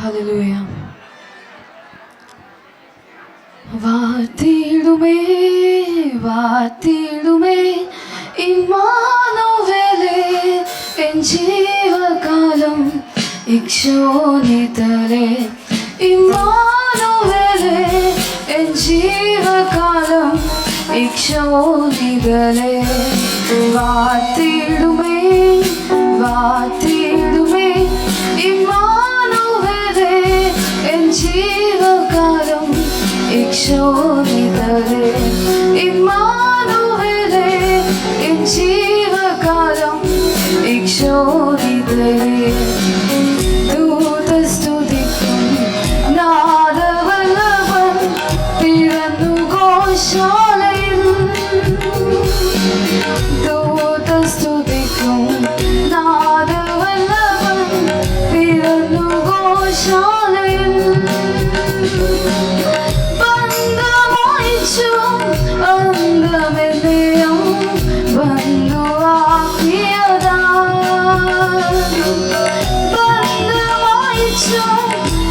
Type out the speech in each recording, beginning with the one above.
Hallelujah. Vatilume, vatilume, immanuvele, enjiva kalam, ikshonitale, immanuvele, enjiva kalam, ikshonitale, vatilume. ജീവകാലം ഇക്ഷോഭിതരെ ദൂതസ്തുതിക്കും നാദവല്ലഭൻ പിറന്നു ഘോഷം.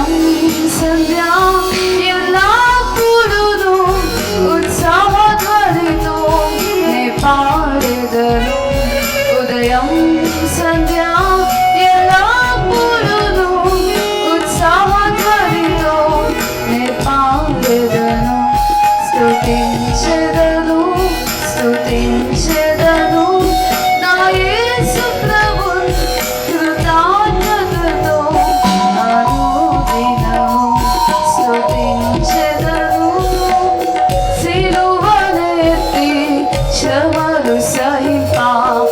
让你想掉。so far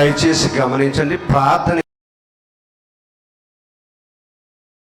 దయచేసి గమనించండి. ప్రార్థన